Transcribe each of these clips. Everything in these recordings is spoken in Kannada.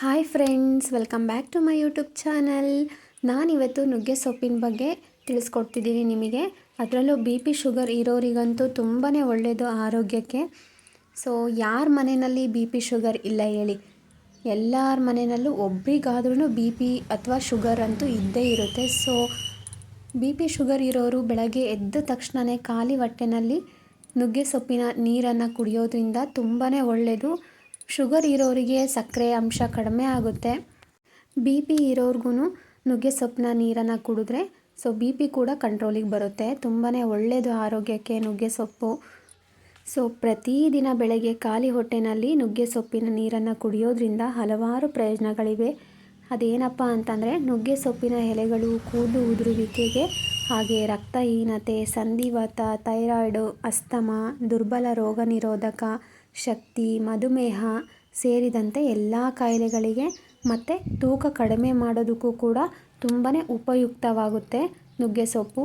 Hi friends, welcome back to my YouTube channel. ನಾನಿವತ್ತು ನುಗ್ಗೆ ಸೊಪ್ಪಿನ ಬಗ್ಗೆ ತಿಳಿಸ್ಕೊಡ್ತಿದ್ದೀನಿ ನಿಮಗೆ. ಅದರಲ್ಲೂ ಬಿ ಪಿ ಶುಗರ್ ಇರೋರಿಗಂತೂ ತುಂಬಾ ಒಳ್ಳೆಯದು ಆರೋಗ್ಯಕ್ಕೆ. ಸೊ ಯಾರ ಮನೆಯಲ್ಲಿ ಬಿ ಪಿ ಶುಗರ್ ಇಲ್ಲ ಹೇಳಿ. ಎಲ್ಲರ ಮನೆಯಲ್ಲೂ ಒಬ್ರಿಗಾದ್ರೂ ಬಿ ಪಿ ಅಥವಾ ಶುಗರ್ ಅಂತೂ ಇದ್ದೇ ಇರುತ್ತೆ. ಸೊ ಬಿ ಪಿ ಶುಗರ್ ಇರೋರು ಬೆಳಗ್ಗೆ ಎದ್ದ ತಕ್ಷಣವೇ ಖಾಲಿ ಹೊಟ್ಟೆನಲ್ಲಿ ನುಗ್ಗೆ ಸೊಪ್ಪಿನ ನೀರನ್ನು ಕುಡಿಯೋದ್ರಿಂದ ತುಂಬಾ ಒಳ್ಳೆಯದು ಶುಗರ್ ಇರೋರಿಗೆ ಸಕ್ಕರೆ ಅಂಶ ಕಡಿಮೆ ಆಗುತ್ತೆ. ಬಿ ಪಿ ಇರೋರ್ಗೂ ನುಗ್ಗೆ ಸೊಪ್ಪಿನ ನೀರನ್ನು ಕುಡಿದ್ರೆ ಸೊ ಬಿ ಪಿ ಕೂಡ ಕಂಟ್ರೋಲಿಗೆ ಬರುತ್ತೆ. ತುಂಬಾ ಒಳ್ಳೆಯದು ಆರೋಗ್ಯಕ್ಕೆ ನುಗ್ಗೆ ಸೊಪ್ಪು. ಸೊ ಪ್ರತಿದಿನ ಬೆಳಗ್ಗೆ ಖಾಲಿ ಹೊಟ್ಟೆನಲ್ಲಿ ನುಗ್ಗೆ ಸೊಪ್ಪಿನ ನೀರನ್ನು ಕುಡಿಯೋದ್ರಿಂದ ಹಲವಾರು ಪ್ರಯೋಜನಗಳಿವೆ. ಅದೇನಪ್ಪ ಅಂತಂದರೆ ನುಗ್ಗೆ ಸೊಪ್ಪಿನ ಎಲೆಗಳು, ಕೂದಲು ಉದುರುವಿಕೆಗೆ ಹಾಗೆ ರಕ್ತಹೀನತೆ, ಸಂಧಿವಾತ, ಥೈರಾಯ್ಡು, ಅಸ್ತಮ, ದುರ್ಬಲ ರೋಗ ನಿರೋಧಕ ಶಕ್ತಿ, ಮಧುಮೇಹ ಸೇರಿದಂತೆ ಎಲ್ಲ ಕಾಯಿಲೆಗಳಿಗೆ ಮತ್ತು ತೂಕ ಕಡಿಮೆ ಮಾಡೋದಕ್ಕೂ ಕೂಡ ತುಂಬಾ ಉಪಯುಕ್ತವಾಗುತ್ತೆ ನುಗ್ಗೆ ಸೊಪ್ಪು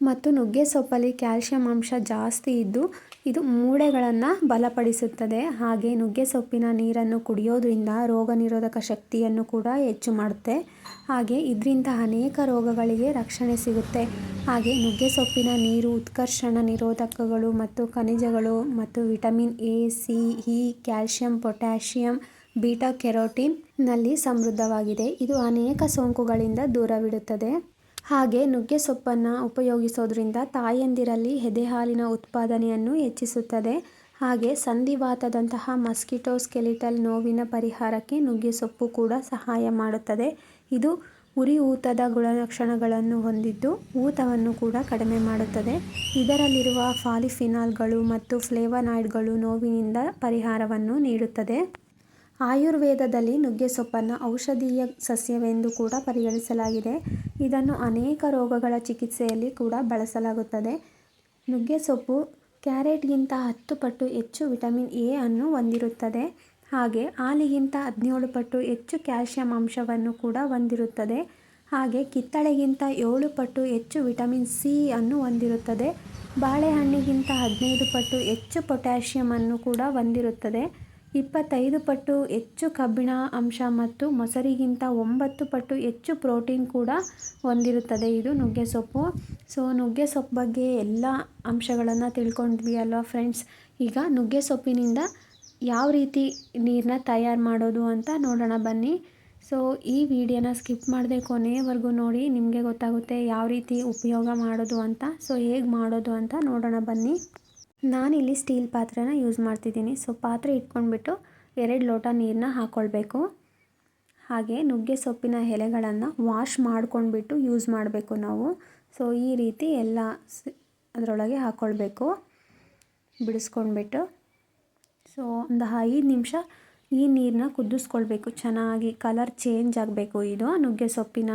ಮತ್ತು ನುಗ್ಗೆ ಸೊಪ್ಪಲ್ಲಿ ಕ್ಯಾಲ್ಶಿಯಂ ಅಂಶ ಜಾಸ್ತಿ ಇದ್ದು ಇದು ಮೂಳೆಗಳನ್ನು ಬಲಪಡಿಸುತ್ತದೆ. ಹಾಗೆ ನುಗ್ಗೆ ಸೊಪ್ಪಿನ ನೀರನ್ನು ಕುಡಿಯೋದ್ರಿಂದ ರೋಗ ನಿರೋಧಕ ಶಕ್ತಿಯನ್ನು ಕೂಡ ಹೆಚ್ಚು ಮಾಡುತ್ತೆ. ಹಾಗೆ ಇದರಿಂದ ಅನೇಕ ರೋಗಗಳಿಗೆ ರಕ್ಷಣೆ ಸಿಗುತ್ತೆ. ಹಾಗೆ ನುಗ್ಗೆ ಸೊಪ್ಪಿನ ನೀರು, ಉತ್ಕರ್ಷಣ ನಿರೋಧಕಗಳು ಮತ್ತು ಖನಿಜಗಳು ಮತ್ತು vitamin A, C, E, calcium, potassium, beta ಕೆರೋಟಿನ್ನಲ್ಲಿ ಸಮೃದ್ಧವಾಗಿದೆ. ಇದು ಅನೇಕ ಸೋಂಕುಗಳಿಂದ ದೂರವಿಡುತ್ತದೆ. ಹಾಗೆ ನುಗ್ಗೆ ಸೊಪ್ಪನ್ನು ಉಪಯೋಗಿಸೋದ್ರಿಂದ ತಾಯಂದಿರಲ್ಲಿ ಎದೆಹಾಲಿನ ಉತ್ಪಾದನೆಯನ್ನು ಹೆಚ್ಚಿಸುತ್ತದೆ. ಹಾಗೆ ಸಂಧಿವಾತದಂತಹ ಮಸ್ಕಿಟೋ ಸ್ಕೆಲಿಟಲ್ ನೋವಿನ ಪರಿಹಾರಕ್ಕೆ ನುಗ್ಗೆ ಸೊಪ್ಪು ಕೂಡ ಸಹಾಯ ಮಾಡುತ್ತದೆ. ಇದು ಉರಿ ಊತದ ಗುಣಲಕ್ಷಣಗಳನ್ನು ಹೊಂದಿದ್ದು ಊತವನ್ನು ಕೂಡ ಕಡಿಮೆ ಮಾಡುತ್ತದೆ. ಇದರಲ್ಲಿರುವ ಫಾಲಿಫಿನಾಲ್ಗಳು ಮತ್ತು ಫ್ಲೇವನಾಯ್ಡ್ಗಳು ನೋವಿನಿಂದ ಪರಿಹಾರವನ್ನು ನೀಡುತ್ತದೆ. ಆಯುರ್ವೇದದಲ್ಲಿ ನುಗ್ಗೆಸೊಪ್ಪನ್ನು ಔಷಧೀಯ ಸಸ್ಯವೆಂದು ಕೂಡ ಪರಿಗಣಿಸಲಾಗಿದೆ. ಇದನ್ನು ಅನೇಕ ರೋಗಗಳ ಚಿಕಿತ್ಸೆಯಲ್ಲಿ ಕೂಡ ಬಳಸಲಾಗುತ್ತದೆ. ನುಗ್ಗೆಸೊಪ್ಪು ಕ್ಯಾರೆಟ್ಗಿಂತ ಹತ್ತು ಪಟ್ಟು ಹೆಚ್ಚು ವಿಟಮಿನ್ ಎ ಅನ್ನು ಹೊಂದಿರುತ್ತದೆ. ಹಾಗೆ ಹಾಲಿಗಿಂತ ಹದಿನೇಳು ಪಟ್ಟು ಹೆಚ್ಚು ಕ್ಯಾಲ್ಶಿಯಂ ಅಂಶವನ್ನು ಕೂಡ ಹೊಂದಿರುತ್ತದೆ. ಹಾಗೆ ಕಿತ್ತಳೆಗಿಂತ ಏಳು ಪಟ್ಟು ಹೆಚ್ಚು ವಿಟಮಿನ್ ಸಿ ಅನ್ನು ಹೊಂದಿರುತ್ತದೆ. ಬಾಳೆಹಣ್ಣಿಗಿಂತ ಹದಿನೈದು ಪಟ್ಟು ಹೆಚ್ಚು ಪೊಟ್ಯಾಷಿಯಮನ್ನು ಕೂಡ ಹೊಂದಿರುತ್ತದೆ. ಇಪ್ಪತ್ತೈದು ಪಟ್ಟು ಹೆಚ್ಚು ಕಬ್ಬಿಣ ಅಂಶ ಮತ್ತು ಮೊಸರಿಗಿಂತ ಒಂಬತ್ತು ಪಟ್ಟು ಹೆಚ್ಚು ಪ್ರೋಟೀನ್ ಕೂಡ ಹೊಂದಿರುತ್ತದೆ. ಇದು ನುಗ್ಗೆ ಸೊಪ್ಪು. ಸೊ, ನುಗ್ಗೆ ಸೊಪ್ಪು ಬಗ್ಗೆ ಎಲ್ಲ ಅಂಶಗಳನ್ನು ತಿಳ್ಕೊಂಡ್ವಿ ಅಲ್ವಾ ಫ್ರೆಂಡ್ಸ್? ಈಗ ನುಗ್ಗೆ ಸೊಪ್ಪಿನಿಂದ ಯಾವ ರೀತಿ ನೀರನ್ನ ತಯಾರು ಮಾಡೋದು ಅಂತ ನೋಡೋಣ ಬನ್ನಿ. ಸೊ, ಈ ವಿಡಿಯೋನ ಸ್ಕಿಪ್ ಮಾಡದೆ ಕೊನೆಯವರೆಗೂ ನೋಡಿ, ನಿಮಗೆ ಗೊತ್ತಾಗುತ್ತೆ ಯಾವ ರೀತಿ ಉಪಯೋಗ ಮಾಡೋದು ಅಂತ. ಸೊ, ಹೇಗೆ ಮಾಡೋದು ಅಂತ ನೋಡೋಣ ಬನ್ನಿ. ನಾನಿಲ್ಲಿ ಸ್ಟೀಲ್ ಪಾತ್ರೆನ ಯೂಸ್ ಮಾಡ್ತಿದ್ದೀನಿ. ಸೊ, ಪಾತ್ರೆ ಇಟ್ಕೊಂಡ್ಬಿಟ್ಟು ಎರಡು ಲೋಟ ನೀರನ್ನ ಹಾಕ್ಕೊಳ್ಬೇಕು ಹಾಗೆ ನುಗ್ಗೆ ಸೊಪ್ಪಿನ ಎಲೆಗಳನ್ನು ವಾಶ್ ಮಾಡ್ಕೊಂಡ್ಬಿಟ್ಟು ಯೂಸ್ ಮಾಡಬೇಕು ನಾವು. ಸೊ, ಈ ರೀತಿ ಎಲ್ಲ ಅದರೊಳಗೆ ಹಾಕ್ಕೊಳ್ಬೇಕು ಬಿಡಿಸ್ಕೊಂಡ್ಬಿಟ್ಟು. ಸೊ, ಒಂದು ಐದು ನಿಮಿಷ ಈ ನೀರನ್ನ ಕುದಿಸ್ಕೊಳ್ಬೇಕು. ಚೆನ್ನಾಗಿ ಕಲರ್ ಚೇಂಜ್ ಆಗಬೇಕು ಇದು. ನುಗ್ಗೆ ಸೊಪ್ಪಿನ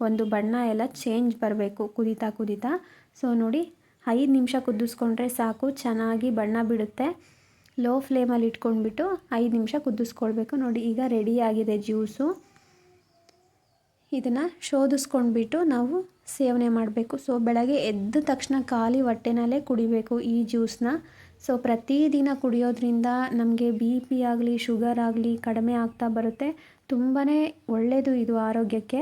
ಒಂದು ಬಣ್ಣ ಎಲ್ಲ ಚೇಂಜ್ ಬರಬೇಕು ಕುದೀತಾ ಕುದೀತಾ. ಸೊ, ನೋಡಿ ಐದು ನಿಮಿಷ ಕುದಿಸ್ಕೊಂಡ್ರೆ ಸಾಕು, ಚೆನ್ನಾಗಿ ಬಣ್ಣ ಬಿಡುತ್ತೆ. ಲೋ ಫ್ಲೇಮಲ್ಲಿ ಇಟ್ಕೊಂಡ್ಬಿಟ್ಟು ಐದು ನಿಮಿಷ ಕುದಿಸ್ಕೊಳ್ಬೇಕು. ನೋಡಿ, ಈಗ ರೆಡಿಯಾಗಿದೆ ಜ್ಯೂಸು. ಇದನ್ನು ಶೋಧಿಸ್ಕೊಂಡ್ಬಿಟ್ಟು ನಾವು ಸೇವನೆ ಮಾಡಬೇಕು. ಸೊ ಬೆಳಗ್ಗೆ ಎದ್ದ ತಕ್ಷಣ ಖಾಲಿ ಹೊಟ್ಟೆನಲ್ಲೇ ಕುಡಿಬೇಕು ಈ ಜ್ಯೂಸನ್ನ ಸೊ ಪ್ರತಿದಿನ ಕುಡಿಯೋದ್ರಿಂದ ನಮಗೆ ಬಿ ಪಿ ಆಗಲಿ ಶುಗರ್ ಆಗಲಿ ಕಡಿಮೆ ಆಗ್ತಾ ಬರುತ್ತೆ. ತುಂಬಾ ಒಳ್ಳೆಯದು ಇದು ಆರೋಗ್ಯಕ್ಕೆ.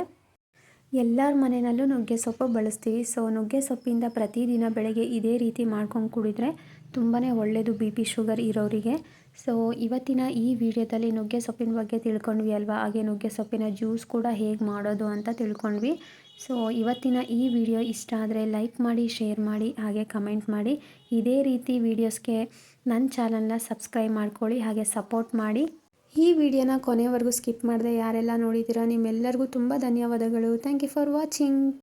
ಎಲ್ಲರ ಮನೆಯಲ್ಲೂ ನುಗ್ಗೆ ಸೊಪ್ಪು ಬಳಸ್ತೀವಿ. ಸೊ ನುಗ್ಗೆ ಸೊಪ್ಪಿಂದ ಪ್ರತಿದಿನ ಬೆಳಗ್ಗೆ ಇದೇ ರೀತಿ ಮಾಡ್ಕೊಂಡು ಕುಡಿದ್ರೆ ತುಂಬಾ ಒಳ್ಳೆಯದು ಬಿ ಪಿ ಶುಗರ್ ಇರೋರಿಗೆ. ಸೊ ಇವತ್ತಿನ ಈ ವಿಡಿಯೋದಲ್ಲಿ ನುಗ್ಗೆ ಸೊಪ್ಪಿನ ಬಗ್ಗೆ ತಿಳ್ಕೊಂಡ್ವಿ ಅಲ್ವಾ? ಹಾಗೆ ನುಗ್ಗೆ ಸೊಪ್ಪಿನ ಜ್ಯೂಸ್ ಕೂಡ ಹೇಗೆ ಮಾಡೋದು ಅಂತ ತಿಳ್ಕೊಂಡ್ವಿ. ಸೊ ಇವತ್ತಿನ ಈ ವಿಡಿಯೋ ಇಷ್ಟ ಆದರೆ ಲೈಕ್ ಮಾಡಿ, ಶೇರ್ ಮಾಡಿ, ಹಾಗೆ ಕಮೆಂಟ್ ಮಾಡಿ. ಇದೇ ರೀತಿ ವೀಡಿಯೋಸ್ಗೆ ನನ್ನ ಚಾನಲ್ನ ಸಬ್ಸ್ಕ್ರೈಬ್ ಮಾಡ್ಕೊಳ್ಳಿ, ಹಾಗೆ ಸಪೋರ್ಟ್ ಮಾಡಿ. ಈ ವಿಡಿಯೋನ ಕೊನೆವರೆಗೂ ಸ್ಕಿಪ್ ಮಾಡದೆ ಯಾರೆಲ್ಲ ನೋಡಿದ್ದೀರಾ ನಿಮ್ಮೆಲ್ಲರಿಗೂ ತುಂಬ ಧನ್ಯವಾದಗಳು. Thank you for watching